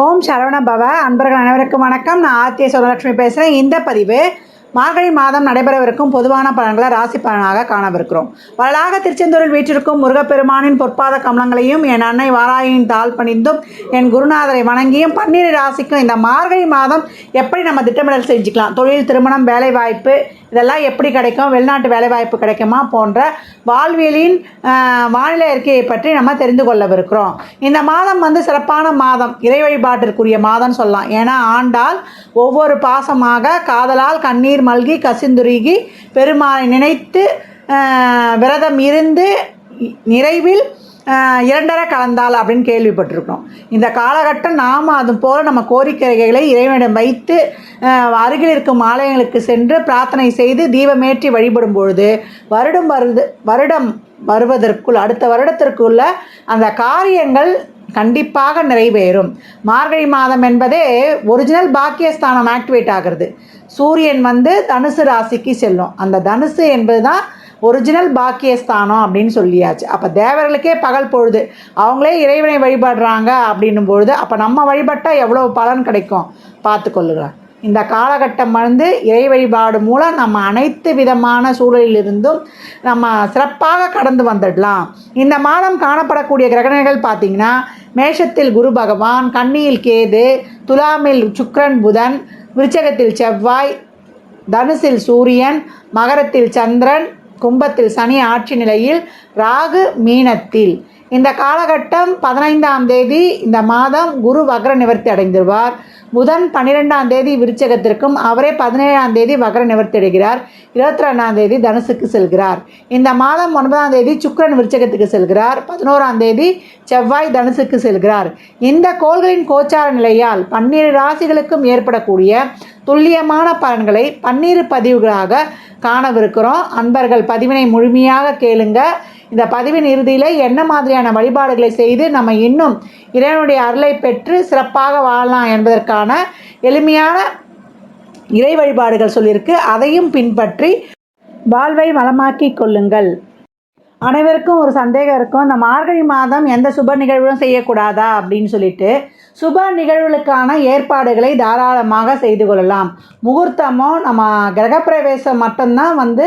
ஓம் சரவண பவ. அன்பர்கள் அனைவருக்கும் வணக்கம். நான் ஆர்த்திய சுவலட்சுமி பேசுகிறேன் இந்த பதிவு மார்கழி மாதம் நடைபெறவிருக்கும் பொதுவான பலன்களை ராசி பலனாக காணவிருக்கிறோம். வரலாக திருச்செந்தூரில் வீற்றிருக்கும் முருகப்பெருமானின் பொற்பாத கமலங்களையும் என் அன்னை வாராயின் தாழ் பணிந்தும் என் குருநாதரை வணங்கியும் பன்னிரு ராசிக்கும் இந்த மார்கழி மாதம் எப்படி நம்ம திட்டமிடல் செஞ்சுக்கலாம்? தொழில் திருமணம் வேலைவாய்ப்பு இதெல்லாம் எப்படி கிடைக்கும் வெளிநாட்டு வேலைவாய்ப்பு கிடைக்குமா போன்ற வாழ்வியலின் வானிலை அறிக்கையை பற்றி நம்ம தெரிந்து கொள்ளவிருக்கிறோம். இந்த மாதம் வந்து சிறப்பான மாதம் இறை வழிபாட்டிற்குரிய மாதம்னு சொல்லலாம். ஏன்னா ஆண்டால் ஒவ்வொரு பாசமாக காதலால் கண்ணீர் மல்கி கசிந்துருகி பெருமாளை நினைத்து விரதம் இருந்து நிறைவில் இரண்டரை கலந்தாள் அப்படின்னு கேள்விப்பட்டிருக்கிறோம். இந்த காலகட்டம் நாம் அது போல் நம்ம கோரிக்கைகளை இறைவனிடம் வைத்து அருகில் இருக்கும் ஆலயங்களுக்கு சென்று பிரார்த்தனை செய்து தீபமேற்றி வழிபடும் பொழுது வருடம் வருது வருடம் வருவதற்குள் அடுத்த வருடத்திற்குள்ள அந்த காரியங்கள் கண்டிப்பாக நிறைவேறும். மார்கழி மாதம் என்பதே ஒரிஜினல் பாக்கியஸ்தானம் ஆக்டிவேட் ஆகிறது. சூரியன் வந்து தனுசு ராசிக்கு செல்லும். அந்த தனுசு என்பது தான் ஒரிஜினல் பாக்கியஸ்தானம் அப்படின்னு சொல்லியாச்சு. அப்போ தேவர்களுக்கே பகல் பொழுது. அவங்களே இறைவனை வழிபடுறாங்க அப்படின்னும் பொழுது அப்போ நம்ம வழிபட்டால் எவ்வளோ பலன் கிடைக்கும்? பார்த்துக்கொள்ளுங்க இந்த காலகட்டம் வந்து இறை வழிபாடு மூலம் நம்ம அனைத்து விதமான சூழலிலிருந்தும் நம்ம சிறப்பாக கடந்து வந்துடலாம். இந்த மாதம் காணப்படக்கூடிய கிரகணங்கள் பார்த்திங்கன்னா மேஷத்தில் குரு பகவான் கன்னியில் கேது துலாமில் சுக்கிரன் புதன் விருச்சகத்தில் செவ்வாய் தனுசில் சூரியன் மகரத்தில் சந்திரன் கும்பத்தில் சனி ஆட்சி நிலையில் ராகு மீனத்தில். இந்த காலகட்டம் பதினைந்தாம் தேதி இந்த மாதம் குரு வக்ர நிவர்த்தி அடைந்துருவார் புதன் பன்னிரெண்டாம் தேதி விருச்சகத்திற்கும் அவரே பதினேழாம் தேதி வக்ர நிவர்த்திடுகிறார் இருபத்தி ரெண்டாம் தேதி தனுசுக்கு செல்கிறார். இந்த மாதம் ஒன்பதாம் தேதி சுக்கரன் விருச்சகத்துக்கு செல்கிறார். பதினோராம் தேதி செவ்வாய் தனுசுக்கு செல்கிறார். இந்த கோள்களின் கோச்சார நிலையால் பன்னிரு ராசிகளுக்கும் ஏற்படக்கூடிய துல்லியமான பலன்களை பன்னீர் பதிவுகளாக காணவிருக்கிறோம். அன்பர்கள் பதிவினை முழுமையாக கேளுங்க. இந்த பதிவின் இறுதியில் என்ன மாதிரியான வழிபாடுகளை செய்து நம்ம இன்னும் இறைவனுடைய அருளை பெற்று சிறப்பாக வாழலாம் என்பதற்கான எளிமையான இறை வழிபாடுகள் சொல்லியிருக்கு. அதையும் பின்பற்றி வாழ்வை வளமாக்கிக் கொள்ளுங்கள். அனைவருக்கும் ஒரு சந்தேகம் இருக்கும். இந்த மார்கழி மாதம் எந்த சுப நிகழ்வும் செய்யக்கூடாதா அப்படின்னு சொல்லிட்டு சுப நிகழ்வுகளுக்கான ஏற்பாடுகளை தாராளமாக செய்து கொள்ளலாம். முகூர்த்தமோ நம்ம கிரகப்பிரவேசம் மட்டும்தான் வந்து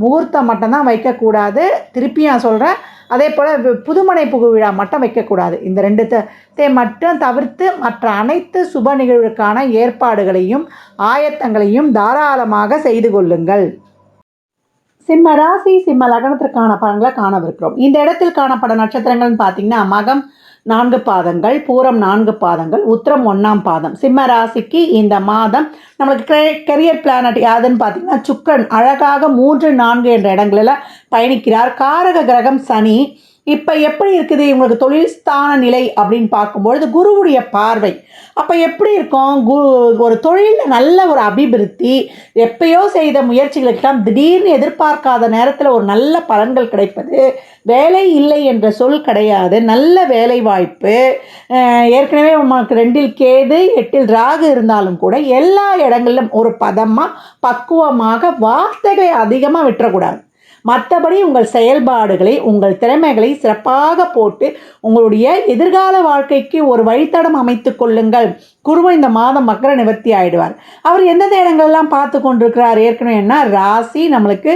முகூர்த்தம் மட்டும்தான் வைக்கக்கூடாது. திருப்பி நான் சொல்கிறேன் அதே போல் புதுமனை புகு விழா மட்டும் வைக்கக்கூடாது. இந்த ரெண்டு தே மட்டும் தவிர்த்து மற்ற அனைத்து சுப நிகழ்வுக்கான ஏற்பாடுகளையும் ஆயத்தங்களையும் தாராளமாக செய்து கொள்ளுங்கள். சிம்ம ராசி சிம்ம லக்னத்திற்கான பலன்களை காணவிருக்கிறோம். இந்த இடத்தில் காணப்படும் நட்சத்திரங்கள்னு பார்த்தீங்கன்னா மகம் நான்கு பாதங்கள் பூரம் நான்கு பாதங்கள் உத்திரம் ஒன்றாம் பாதம். சிம்ம ராசிக்கு இந்த மாதம் நம்மளுக்கு கெரியர் பிளானட் யாதுன்னு பார்த்தீங்கன்னா சுக்கரன். அழகாக மூன்று நான்கு என்ற இடங்களில் பயணிக்கிறார். காரக கிரகம் சனி. இப்போ எப்படி இருக்குது இவங்களுக்கு தொழில் ஸ்தான நிலை அப்படின்னு பார்க்கும்பொழுது குருவுடைய பார்வை. அப்போ எப்படி இருக்கும்? குரு ஒரு தொழிலில் நல்ல ஒரு அபிவிருத்தி எப்பயோ செய்த முயற்சிகளுக்கெல்லாம் திடீர்னு எதிர்பார்க்காத நேரத்தில் ஒரு நல்ல பலன்கள் கிடைப்பது வேலை இல்லை என்ற சொல் கிடையாது நல்ல வேலை வாய்ப்பு ஏற்கனவே உங்களுக்கு ரெண்டில் கேது எட்டில் ராகு இருந்தாலும் கூட எல்லா இடங்களிலும் ஒரு பதமாக பக்குவமாக வார்த்தைகளை அதிகமாக விட்டுறக்கூடாது. மற்றபடி உங்கள் செயல்பாடுகளை உங்கள் திறமைகளை சிறப்பாக போட்டு உங்களுடைய எதிர்கால வாழ்க்கைக்கு ஒரு வழித்தடம் அமைத்து கொள்ளுங்கள். குருவை இந்த மாதம் மக்கர நிவர்த்தி ஆயிடுவார். அவர் எந்தெந்த இடங்கள்லாம் பார்த்து கொண்டிருக்கிறார்? ஏற்கனவே என்ன? ராசி நம்மளுக்கு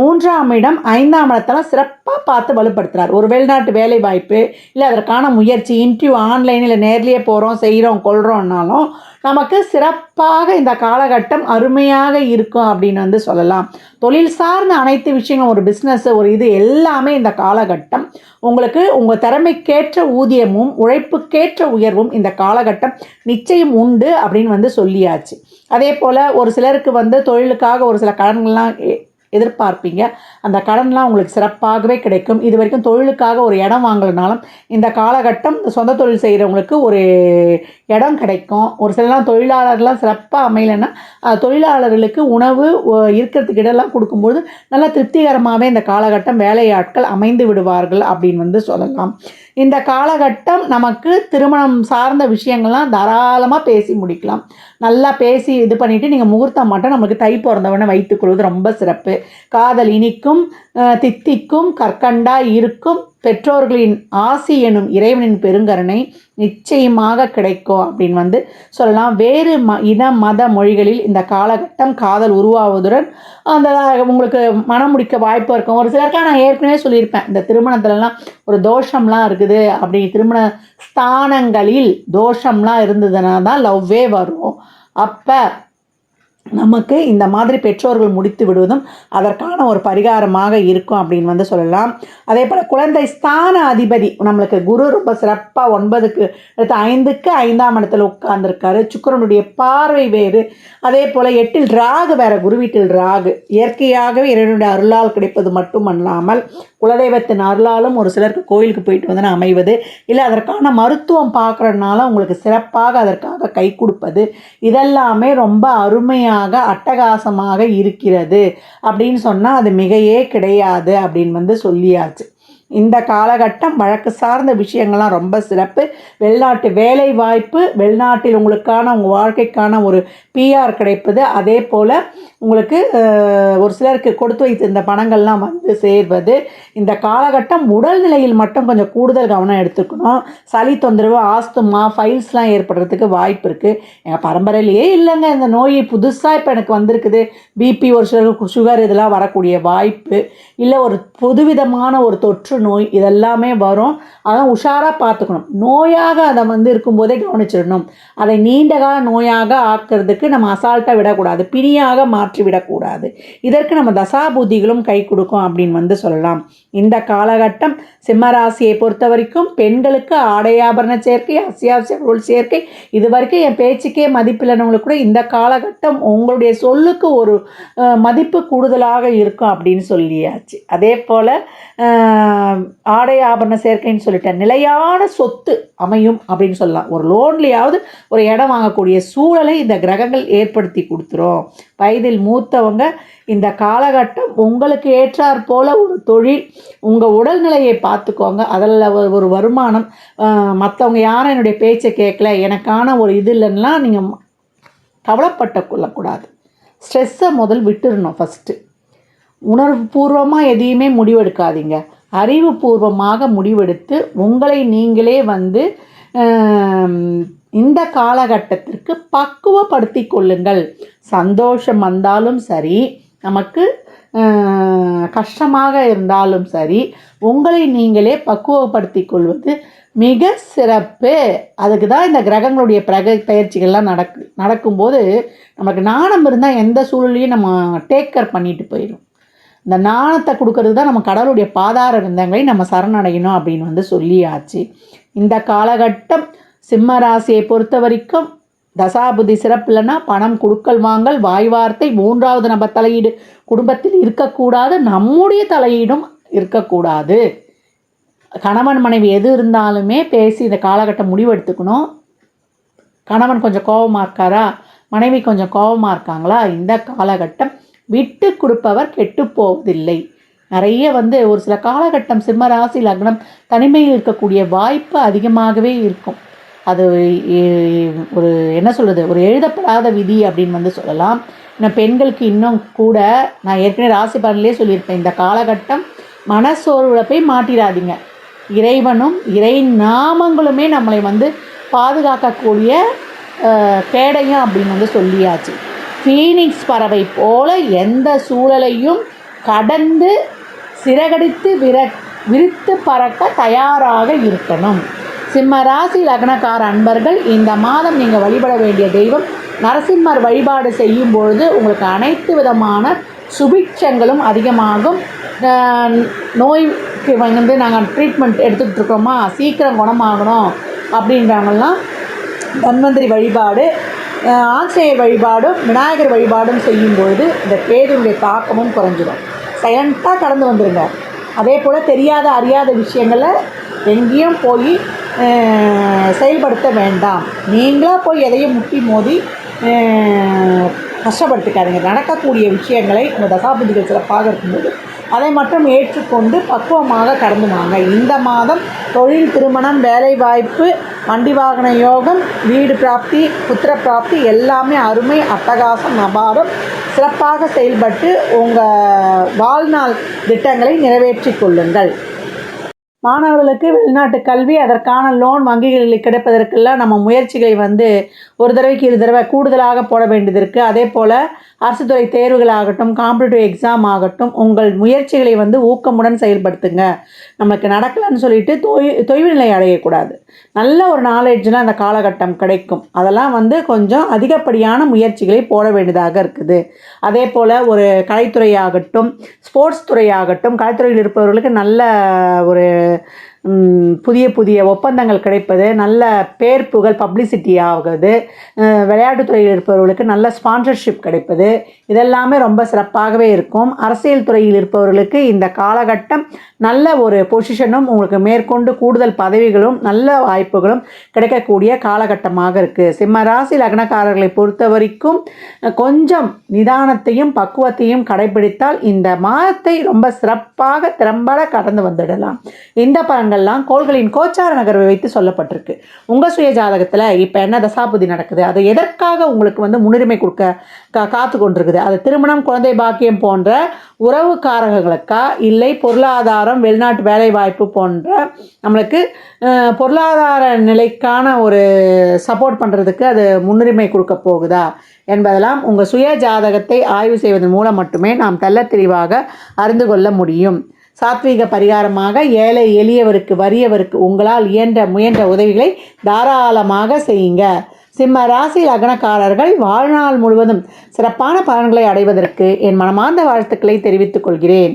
மூன்றாம் இடம் ஐந்தாம் இடத்தெல்லாம் சிறப்பாக பார்த்து வலுப்படுத்துகிறார் ஒரு வெளிநாட்டு வேலை வாய்ப்பு இல்லை அதற்கான முயற்சி இன்டர்வியூ ஆன்லைனில் நேர்லேயே போகிறோம் செய்கிறோம் கொள்கிறோம்னாலும் நமக்கு சிறப்பாக இந்த காலகட்டம் அருமையாக இருக்கும் அப்படின்னு வந்து சொல்லலாம். தொழில் சார்ந்த அனைத்து விஷயங்களும் ஒரு பிஸ்னஸ் ஒரு இது எல்லாமே இந்த காலகட்டம். உங்களுக்கு உங்கள் திறமைக்கேற்ற ஊதியமும் உழைப்புக்கேற்ற உயர்வும் இந்த காலகட்டம் நிச்சயம் உண்டு அப்படின்னு வந்து சொல்லியாச்சு. அதே போல் ஒரு சிலருக்கு வந்து தொழிலுக்காக ஒரு சில கடன்கள்லாம் எ- எதிர்பார்ப்பீங்க. அந்த கடன்லாம் உங்களுக்கு சிறப்பாகவே கிடைக்கும். இது வரைக்கும் தொழிலுக்காக ஒரு இடம் வாங்கலனாலும் இந்த காலகட்டம் சொந்த தொழில் செய்கிறவங்களுக்கு ஒரு இடம் கிடைக்கும். ஒரு சிலலாம் தொழிலாளர்லாம் சிறப்பாக அமையலைன்னா தொழிலாளர்களுக்கு உணவு இருக்கிறதுக்கு இடம்லாம் கொடுக்கும்போது நல்லா திருப்திகரமாகவே இந்த காலகட்டம் வேலையாட்கள் அமைந்து விடுவார்கள் அப்படின்னு வந்து சொல்லலாம். இந்த காலகட்டம் நமக்கு திருமணம் சார்ந்த விஷயங்கள்லாம் தாராளமாக பேசி முடிக்கலாம். நல்லா பேசி இது பண்ணிவிட்டு நீங்கள் முகூர்த்தம் மட்டும் நமக்கு தை பிறந்தவனை வைத்துக்கொள்வது ரொம்ப சிறப்பு. காதல் இனிக்கும் தித்திக்கும் கற்கண்டா இருக்கும் பெற்றோர்களின் ஆசி எனும் இறைவனின் பெருங்கருணை நிச்சயமாக கிடைக்கும் அப்படின்னு வந்து சொல்லலாம். வேறு ம இன மத மொழிகளில் இந்த காலகட்டம் காதல் உருவாவதுடன் அந்த உங்களுக்கு மனம் முடிக்க வாய்ப்பு இருக்கும். ஒரு சிலருக்காக நான் ஏற்கனவே சொல்லியிருப்பேன் இந்த திருமணத்துலலாம் ஒரு தோஷம்லாம் இருக்குது அப்படி திருமண ஸ்தானங்களில் தோஷம்லாம் இருந்ததுன்னா தான் லவ்வே வரும். அப்போ நமக்கு இந்த மாதிரி பெற்றோர்கள் முடித்து விடுவதும் அதற்கான ஒரு பரிகாரமாக இருக்கும் அப்படின்னு வந்து சொல்லலாம். அதே போல் குழந்தை ஸ்தான அதிபதி நம்மளுக்கு குரு ரொம்ப சிறப்பாக ஒன்பதுக்கு அடுத்து ஐந்துக்கு ஐந்தாம் இடத்துல உட்கார்ந்துருக்காரு. சுக்கிரனுடைய பார்வை வேறு. அதே போல் எட்டில் ராகு வேற குரு வீட்டில் ராகு. இயற்கையாகவே இறைவனுடைய அருளால் கிடைப்பது மட்டுமல்லாமல் குலதெய்வத்தின் அருளாலும் ஒரு சிலருக்கு கோயிலுக்கு போயிட்டு வந்து அமைவது இல்லை அதற்கான மருத்துவம் பார்க்குறதுனால உங்களுக்கு சிறப்பாக அதற்காக கை கொடுப்பது இதெல்லாமே ரொம்ப அருமையாக அட்டகாசமாக இருக்கிறது. அப்படின்னு சொன்னால் அது மிகையே கிடையாது அப்படின்னு வந்து சொல்லியாச்சு. இந்த காலகட்டம் வழக்கு சார்ந்த விஷயங்கள்லாம் ரொம்ப சிறப்பு. வெளிநாட்டு வேலை வாய்ப்பு வெளிநாட்டில் உங்களுக்கான உங்கள் வாழ்க்கைக்கான ஒரு பிஆர் கிடைப்பது. அதே போல் உங்களுக்கு ஒரு சிலருக்கு கொடுத்து வைத்திருந்த பணங்கள்லாம் வந்து சேர்வது. இந்த காலகட்டம் உடல்நிலையில் மட்டும் கொஞ்சம் கூடுதல் கவனம் எடுத்துக்கணும். சளி தொந்தரவு ஆஸ்துமா ஃபைல்ஸ்லாம் ஏற்படுறதுக்கு வாய்ப்பு இருக்குது எங்கள் பரம்பரையிலேயே இல்லைங்க. இந்த நோய் புதுசாக இப்போ எனக்கு வந்திருக்குது. பிபி ஒரு சிலருக்கு சுகர் இதெல்லாம் வரக்கூடிய வாய்ப்பு. இல்லை ஒரு புதுவிதமான ஒரு தொற்று நோய் இதெல்லாமே வரும். அதான் உஷாராக பார்த்துக்கணும். நோயாக அதை வந்து இருக்கும்போதே கவனிச்சிடணும். அதை நீண்ட கால நோயாக ஆக்கிறதுக்கு நம்ம அசால்ட்டாக விடக்கூடாது. பிணியாக மாற்ற மாற்றிவிடக்கூடாது. இதற்கு நம்ம தசாபுத்திகளும் கை கொடுக்கும் அப்படின்னு வந்து சொல்லலாம். இந்த காலகட்டம் சிம்மராசியை பொறுத்த வரைக்கும் பெண்களுக்கு ஆடையாபரண சேர்க்கை அத்தியாவசிய பொருள் சேர்க்கை இது வரைக்கும் என் பேச்சுக்கே மதிப்பில்லைனவங்களுக்கு கூட இந்த காலகட்டம் உங்களுடைய சொல்லுக்கு ஒரு மதிப்பு கூடுதலாக இருக்கும் அப்படின்னு சொல்லியாச்சு. அதே போல் ஆடை ஆபரண சேர்க்கைன்னு சொல்லிட்டேன். நிலையான சொத்து அமையும் அப்படின்னு சொல்லலாம். ஒரு லோன்லையாவது ஒரு இடம் வாங்கக்கூடிய சூழலை இந்த கிரகங்கள் ஏற்படுத்தி கொடுத்துரும். வயதில் மூத்தவங்க இந்த காலகட்டம் உங்களுக்கு ஏற்றாற் போல ஒரு தொழில் உங்கள் உடல்நிலையை பார்த்துக்கோங்க. அதில் ஒரு- ஒரு வருமானம் மற்றவங்க யாரும் என்னுடைய பேச்சை கேட்கல எனக்கான ஒரு இது இல்லைன்னா நீங்கள் கவலைப்பட்ட கொள்ளக்கூடாது. ஸ்ட்ரெஸ்ஸை முதல் விட்டுறணும் ஃபஸ்ட்டு உணர்வுபூர்வமாக எதையுமே முடிவெடுக்காதீங்க. அறிவுபூர்வமாக முடிவெடுத்து உங்களை நீங்களே வந்து இந்த காலகட்டத்திற்கு பக்குவப்படுத்தி கொள்ளுங்கள். சந்தோஷம் வந்தாலும் சரி நமக்கு கஷ்டமாக இருந்தாலும் சரி உங்களை நீங்களே பக்குவப்படுத்தி கொள்வது மிக சிறப்பு. அதுக்கு தான் இந்த கிரகங்களுடைய பிரக பயிற்சிகள்லாம் நடக்கு நடக்கும்போது நமக்கு நாணம் இருந்தால் எந்த சூழலையும் நம்ம டேக்கர் பண்ணிட்டு போயிடும் இந்த நாணத்தை கொடுக்கறது தான் நம்ம கடவுளுடைய பாதார விந்தங்களை நம்ம சரணடையணும் அப்படின்னு வந்து சொல்லியாச்சு. இந்த காலகட்டம் சிம்ம ராசியை பொறுத்த வரைக்கும் தசாபுதி சிறப்பு இல்லைன்னா பணம் கொடுக்கல் வாங்கல் வாய் வார்த்தை மூன்றாவது நம்ம தலையீடு. குடும்பத்தில் இருக்கக்கூடாது நம்முடைய தலையீடும் இருக்கக்கூடாது. கணவன் மனைவி எது இருந்தாலுமே பேசி இந்த காலகட்டம் முடிவெடுத்துக்கணும். கணவன் கொஞ்சம் கோபமாக இருக்காரா? மனைவி கொஞ்சம் கோபமாக இருக்காங்களா? இந்த காலகட்டம் விட்டு கொடுப்பவர் கெட்டு போவதில்லை. நிறைய வந்து ஒரு சில காலகட்டம் சிம்ம ராசி லக்னம் தனிமையில் இருக்கக்கூடிய வாய்ப்பு அதிகமாகவே இருக்கும். அது ஒரு என்ன சொல்கிறது ஒரு எழுதப்படாத விதி அப்படின்னு வந்து சொல்லலாம். நான் பெண்களுக்கு இன்னும் கூட நான் ஏற்கனவே ராசி பலன்லேயே சொல்லியிருப்பேன். இந்த காலகட்டம் மனசோர்வுல போய் மாட்டிடாதீங்க இறைவனும் இறை நாமங்களுமே நம்மளை வந்து பாதுகாக்கக்கூடிய அஹ், கேடயம் அப்படின்னு வந்து சொல்லியாச்சு. ஃபீனிக்ஸ் பறவை போல எந்த சூழலையும் கடந்து சிறகடித்து விர விரித்து பறக்க தயாராக இருக்கணும். சிம்ம ராசி லக்னக்கார அன்பர்கள் இந்த மாதம் நீங்கள் வழிபட வேண்டிய தெய்வம் நரசிம்மர் வழிபாடு செய்யும் பொழுது உங்களுக்கு அனைத்து விதமான சுபிட்சங்களும் அதிகமாகும். நோய்க்கு வந்து நாங்கள் ட்ரீட்மெண்ட் எடுத்துகிட்ருக்கோமா சீக்கிரம் குணமாகணும் அப்படின்றவங்கலாம் தன்வந்திரி வழிபாடு அஹ் வழிபாடும் விநாயகர் வழிபாடும் செய்யும்பொழுது இந்த பேருடைய தாக்கமும் குறைஞ்சிடும். சைலண்ட்டாக கடந்து வந்துடுங்க அதே போல் தெரியாத அறியாத விஷயங்களை எங்கேயும் போய் செயல்படுத்த வேண்டாம். நீங்களாக போய் எதையும் முட்டி மோதி கஷ்டப்படுத்திக்காதீங்க. நடக்கக்கூடிய விஷயங்களை உங்கள் தசாபதிகள் சிறப்பாக இருக்கும்போது அதை மட்டும் ஏற்றுக்கொண்டு பக்குவமாக கடந்து வாங்க இந்த மாதம் தொழில் திருமணம் வேலை வாய்ப்பு வண்டி வாகன யோகம் வீடு பிராப்தி புத்திர பிராப்தி எல்லாமே அருமை அட்டகாசம் அபாரம். சிறப்பாக செயல்பட்டு உங்கள் வாழ்நாள் திட்டங்களை நிறைவேற்றி கொள்ளுங்கள். மாணவர்களுக்கு வெளிநாட்டு கல்வி அதற்கான லோன் வங்கிகளில் கிடைப்பதற்கெல்லாம் நம்ம முயற்சிகளை வந்து ஒரு தடவைக்கு இரு தடவை கூடுதலாக போட வேண்டியது இருக்குது அதே போல் அரசு துறை தேர்வுகளாகட்டும் காம்படிட்டிவ் எக்ஸாம் ஆகட்டும் உங்கள் முயற்சிகளை வந்து ஊக்கமுடன் செயல்படுத்துங்க. நமக்கு நடக்கலைன்னு சொல்லிட்டு தொய் தொய்வு நிலை அடையக்கூடாது. நல்ல ஒரு நாலேஜ்லாம் அந்த காலகட்டம் கிடைக்கும். அதெல்லாம் வந்து கொஞ்சம் அதிகப்படியான முயற்சிகளை போட வேண்டியதாக இருக்குது. அதே போல் ஒரு கலைத்துறையாகட்டும் ஸ்போர்ட்ஸ் துறையாகட்டும் கலைத்துறையில் இருப்பவர்களுக்கு நல்ல ஒரு புதிய புதிய ஒப்பந்தங்கள் கிடைப்பது நல்ல பேர் புகழ் பப்ளிசிட்டி ஆகுது விளையாட்டுத்துறையில் இருப்பவர்களுக்கு நல்ல ஸ்பான்சர்ஷிப் கிடைப்பது இதெல்லாமே ரொம்ப சிறப்பாகவே இருக்கும். அரசியல் துறையில் இருப்பவர்களுக்கு இந்த காலகட்டம் நல்ல ஒரு பொசிஷனும் உங்களுக்கு மேற்கொண்டு கூடுதல் பதவிகளும் நல்ல வாய்ப்புகளும் கிடைக்கக்கூடிய காலகட்டமாக இருக்குது சிம்ம ராசி லக்னக்காரர்களை பொறுத்த வரைக்கும் கொஞ்சம் நிதானத்தையும் பக்குவத்தையும் கடைபிடித்தால் இந்த மாதத்தை ரொம்ப சிறப்பாக திறம்பட கடந்து வந்துடலாம். இந்த பலன்கள்லாம் கோள்களின் கோச்சார நகர்வை வைத்து சொல்லப்பட்டிருக்கு. உங்கள் சுய ஜாதகத்தில் இப்போ என்ன தசாபுதி நடக்குது? அது எதற்காக உங்களுக்கு வந்து முன்னுரிமை கொடுக்க காத்து கொண்டிருக்குது அது திருமணம் குழந்தை பாக்கியம் போன்ற உறவுக்காரர்களுக்கா? இல்லை பொருளாதாரம் வெளிநாட்டு வேலைவாய்ப்பு போன்ற நம்மளுக்கு பொருளாதார நிலைக்கான ஒரு சப்போர்ட் பண்ணுறதுக்கு அது முன்னுரிமை கொடுக்க போகுதா என்பதெல்லாம் உங்கள் சுய ஜாதகத்தை ஆய்வு செய்வதன் மூலம் மட்டுமே நாம் தெல்ல தெளிவாக அறிந்து கொள்ள முடியும். சாத்வீக பரிகாரமாக ஏழை எளியவருக்கு வறியவருக்கு உங்களால் இயன்ற முயன்ற உதவிகளை தாராளமாக செய்யுங்க. சிம்ம ராசி லக்னக்காரர்கள் வாழ்நாள் முழுவதும் சிறப்பான பலன்களை அடைவதற்கு என் மனமார்ந்த வாழ்த்துக்களை தெரிவித்துக் கொள்கிறேன்.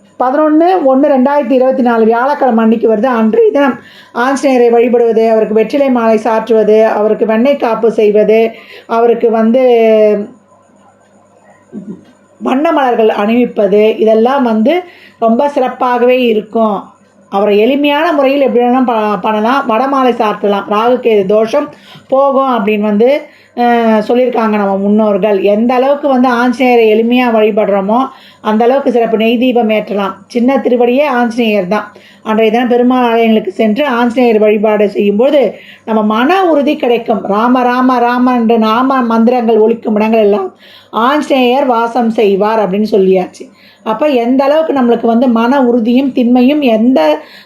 பதினொன்று ஒன்று ரெண்டாயிரத்தி இருபத்தி நாலு வியாழக்கிழமை அன்னைக்கு வருது. அன்றைய தினம் ஆஞ்சநேயரை வழிபடுவது அவருக்கு வெற்றிலை மாலை சாற்றுவது அவருக்கு வெண்ணெய் காப்பு செய்வது அவருக்கு வந்து வண்ண மலர்கள் அணிவிப்பது இதெல்லாம் வந்து ரொம்ப சிறப்பாகவே இருக்கும். அவரை எளிமையான முறையில் எப்படி வேணாலும் ப பண்ணலாம். வடமாலை சாத்தலாம். ராகுகேது தோஷம் போகும் அப்படின்னு வந்து சொல்லியிருக்காங்க நம்ம முன்னோர்கள். எந்த அளவுக்கு வந்து ஆஞ்சநேயரை எளிமையாக வழிபடுறோமோ அந்த அளவுக்கு சிறப்பு. நெய் தீபம் ஏற்றலாம். சின்ன திருவடியே ஆஞ்சநேயர் தான். அன்றைய தினம் பெருமாள் ஆலயங்களுக்கு சென்று ஆஞ்சநேயர் வழிபாடு செய்யும்போது நம்ம மன உறுதி கிடைக்கும். ராம ராம ராம என்ற நாம மந்திரங்கள் ஒலிக்கும் இடங்கள் எல்லாம் ஆஞ்சநேயர் வாசம் செய்வார் அப்படின்னு சொல்லியாச்சு. அப்போ எந்த அளவுக்கு நம்மளுக்கு வந்து மன உறுதியும் திண்மையும் எந்த